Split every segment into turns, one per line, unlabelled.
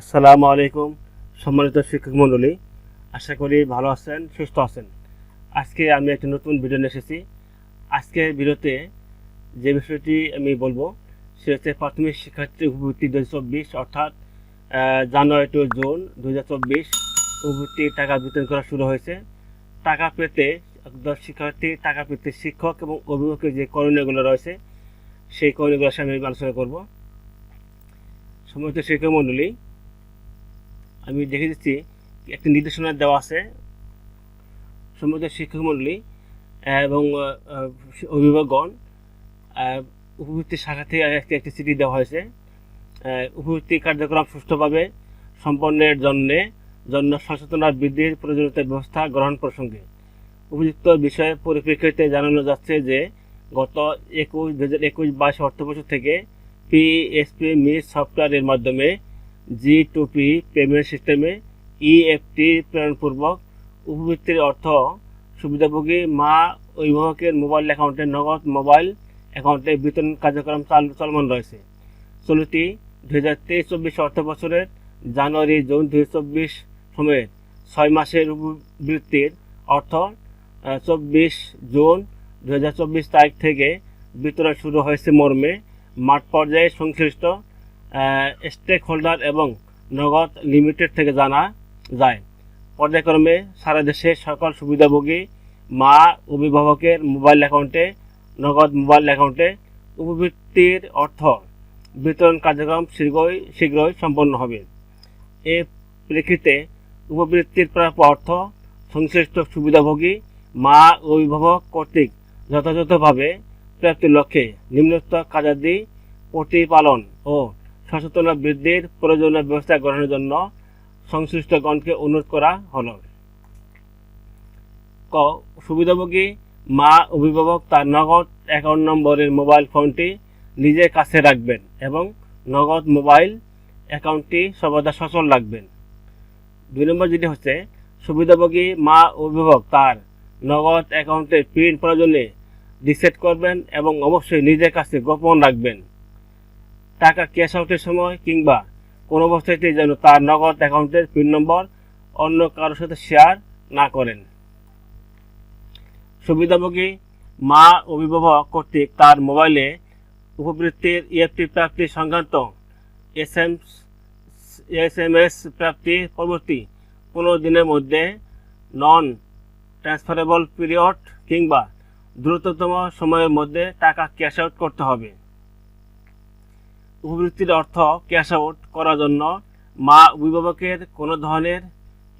আসসালামু আলাইকুম, সম্মানিত শিক্ষক মণ্ডলী। আশা করি ভালো আছেন, সুস্থ আছেন। আজকে আমি একটা নতুন ভিডিও নিয়ে এসেছি। আজকের ভিডিওতে যে বিষয়টি আমি বলব সেটা হচ্ছে প্রাথমিক শিক্ষার্থী উপবৃত্তি দু চব্বিশ, অর্থাৎ জানুয়ারি টু জুন দু হাজার চব্বিশ টাকা বিতরণ করা শুরু হয়েছে। টাকা পেতে একদম শিক্ষার্থী, টাকা পেতে শিক্ষক এবং অভিভাবকের যে করণীয়গুলো রয়েছে, সেই করণীয়গুলো আমি আলোচনা করব। সম্মানিত শিক্ষক মণ্ডলী আমি দেখে দিচ্ছি, একটি নির্দেশনা দেওয়া আছে। সম্মানিত শিক্ষক মণ্ডলী এবং অভিভাবকগণ উপবৃত্তি শাখা থেকে একটি একটি চিঠি দেওয়া হয়েছে। উপবৃত্তি কার্যক্রম সুষ্ঠুভাবে সম্পন্নের জন্যে জন্য সচেতনতা বৃদ্ধির প্রয়োজনীয়তা ব্যবস্থা গ্রহণ প্রসঙ্গে উপযুক্ত বিষয়ে পরিপ্রেক্ষিতে জানানো যাচ্ছে যে, গত একুশ দু হাজার একুশ বাইশ অর্থবছর থেকে পিএসপি মিস সফটওয়্যারের মাধ্যমে জি টু পি পেমেন্ট সিস্টেমে ইএফটি প্রেরণপূর্বক উপবৃত্তির অর্থ সুবিধাভোগী মা অভিভাবকের মোবাইল অ্যাকাউন্টে নগদ মোবাইল অ্যাকাউন্টে বিতরণ কার্যক্রম চালু, চলমান রয়েছে। চলতি দু হাজার তেইশ চব্বিশ অর্থ বছরের জানুয়ারি জুন দু চব্বিশ সময়ে ছয় মাসের উপবৃত্তির অর্থ চব্বিশ জুন দু হাজার চব্বিশ তারিখ থেকে বিতরণ শুরু হয়েছে মর্মে। মাঠ পর্যায়ে সংশ্লিষ্ট স্টেক হোল্ডার এবং নগদ লিমিটেড থেকে জানা যায়। পর্যায়ক্রমে সারা দেশে সকল সুবিধাভোগী, মা অভিভাবকের মোবাইল অ্যাকাউন্টে নগদ মোবাইল অ্যাকাউন্টে উপবৃত্তির অর্থ বিতরণ কার্যক্রম শীঘ্রই শীঘ্রই সম্পন্ন হবে। এ প্রেক্ষিতে উপবৃত্তির প্রাপ্য অর্থ সংশ্লিষ্ট সুবিধাভোগী, মা অভিভাবক কর্তৃক যথাযথভাবে প্রাপ্তির লক্ষ্যে নিম্নোক্ত কাজাদি প্রতিপালন ও সচেতনতা বৃদ্ধির প্রয়োজনীয় ব্যবস্থা গ্রহণের জন্য সংশ্লিষ্টগণকে অনুরোধ করা হল। ক, সুবিধাভোগী মা অভিভাবক তার নগদ অ্যাকাউন্ট নম্বরের মোবাইল ফোনটি নিজের কাছে রাখবেন এবং নগদ মোবাইল অ্যাকাউন্টটি সর্বদা সচল রাখবেন। দুই নম্বর যেটি হচ্ছে, সুবিধাভোগী মা অভিভাবক তার নগদ অ্যাকাউন্টের পিন প্রয়োজনে রিসেট করবেন এবং অবশ্যই নিজের কাছে গোপন রাখবেন। টাকা ক্যাশ আউটের সময় কিংবা কোনো অবস্থাতে যেন তার নগদ অ্যাকাউন্টের পিন নম্বর অন্য কারোর সাথে শেয়ার না করেন। সুবিধাভোগী মা অভিভাবক কর্তৃক তার মোবাইলে উপবৃত্তির ইএফটি প্রাপ্তি সংক্রান্ত S M S M S প্রাপ্তি পরবর্তী পনেরো দিনের মধ্যে নন ট্রান্সফারেবল পিরিয়ড কিংবা দ্রুততম সময়ের মধ্যে টাকা ক্যাশ আউট করতে হবে। উপবৃত্তির অর্থ ক্যাশ আউট করার জন্য। মা অভিভাবকের কোনো ধরনের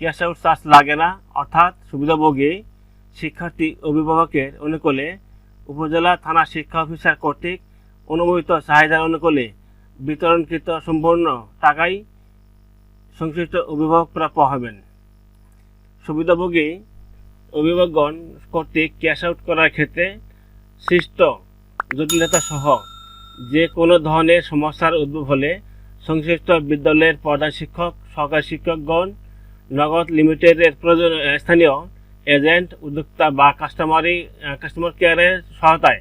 ক্যাশ আউট চার্জ লাগে না, অর্থাৎ সুবিধাভোগী শিক্ষার্থী অভিভাবকের অনুকূলে উপজেলা থানা শিক্ষা অফিসার কর্তৃক অনুমোদিত চাহিদার অনুকূলে বিতরণকৃত সম্পূর্ণ টাকাই সংশ্লিষ্ট অভিভাবক প্রাপ্য হবেন সুবিধাভোগী অভিভাবকগণ কর্তৃক ক্যাশ আউট করার ক্ষেত্রে সৃষ্ট জটিলতা সহ যে কোনো ধরনের সমস্যার উদ্ভব হলে সংশ্লিষ্ট বিদ্যালয়ের প্রধান শিক্ষক, সহকারী শিক্ষকগণ, নগদ লিমিটেডের প্রয়োজন স্থানীয় এজেন্ট, উদ্যোক্তা বা কাস্টমারি কাস্টমার কেয়ারের সহায়তায়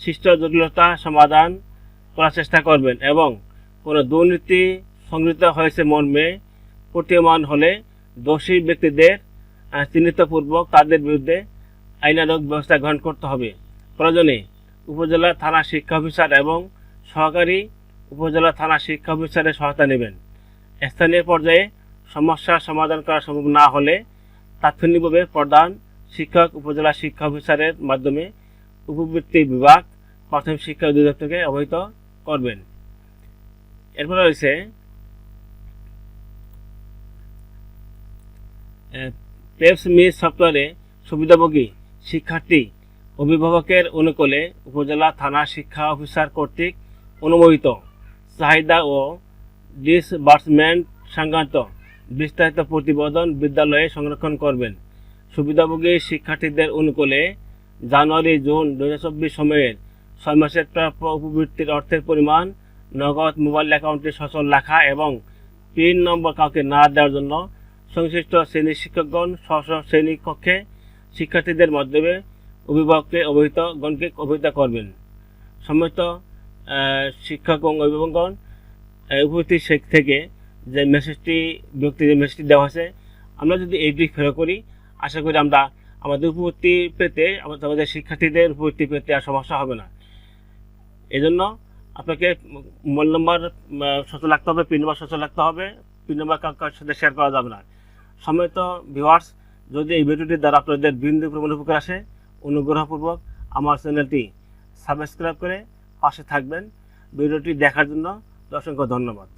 সৃষ্ট জটিলতা সমাধান করার চেষ্টা করবেন এবং কোনো দুর্নীতি সংগৃহীত হয়েছে মর্মে প্রতীয়মান হলে দোষী ব্যক্তিদের চিহ্নিতপূর্বক তাদের বিরুদ্ধে আইনানুগ ব্যবস্থা গ্রহণ করতে হবে। প্রয়োজনে উপজেলা থানা শিক্ষা অফিসার এবং সহকারী উপজেলা থানা শিক্ষা অফিসারের সহায়তা নেবেন। স্থানীয় পর্যায়ে সমস্যার সমাধান করা সম্ভব না হলে তাৎক্ষণিকভাবে প্রধান শিক্ষক, উপজেলা শিক্ষা অফিসারের মাধ্যমে উপবৃত্তি বিভাগ প্রাথমিক শিক্ষা অধিদপ্তরকে অবহিত করবেন। এরপরে রয়েছে পেপস মিস সফটওয়্যারে সুবিধাভোগী শিক্ষার্থী অভিভাবকের অনুকূলে উপজেলা থানা শিক্ষা অফিসার কর্তৃক অনুমোদিত চাহিদা ও ডিসবার্সমেন্ট সংক্রান্ত বিস্তারিত প্রতিবেদন বিদ্যালয়ে সংরক্ষণ করবেন। সুবিধাভোগী শিক্ষার্থীদের অনুকূলে জানুয়ারি, জুন দু হাজার চব্বিশ সময়ের ছয় মাসের প্রাপ্য উপবৃত্তির অর্থের পরিমাণ, নগদ মোবাইল অ্যাকাউন্টে সচল রাখা এবং পিন নম্বর কাউকে না দেওয়ার জন্য সংশ্লিষ্ট শ্রেণি শিক্ষকগণ স্ব স্ব শ্রেণি কক্ষে শিক্ষার্থীদের মাধ্যমে অভিভাবককে অবহিত, গণকে অবহিত করবেন। সমস্ত শিক্ষক এবং অভিভাবকগণ উপস্থিত থেকে যে মেসেজটি ব্যক্তি যে মেসেজটি দেওয়া হয়েছে আমরা যদি এইটি ফেরো করি, আশা করি আমরা আমাদের উপবর্তী পেতে, আমাদের শিক্ষার্থীদের উপবর্তী পেতে আর সমস্যা হবে না। এই জন্য আপনাকে মোবাইল নম্বর সচল রাখতে হবে পিন নম্বর সচল রাখতে হবে পিন নম্বর কারোর সাথে শেয়ার করা যাবে না। সম্মানিত ভিউয়ার্স যদি এই ভিডিওটির দ্বারা আপনাদের বিন্দু প্রমাণ উপকার আসে অনুগ্রহপূর্বক আমার চ্যানেলটি সাবস্ক্রাইব করে পাশে থাকবেন। ভিডিওটি দেখার জন্য অসংখ্য ধন্যবাদ।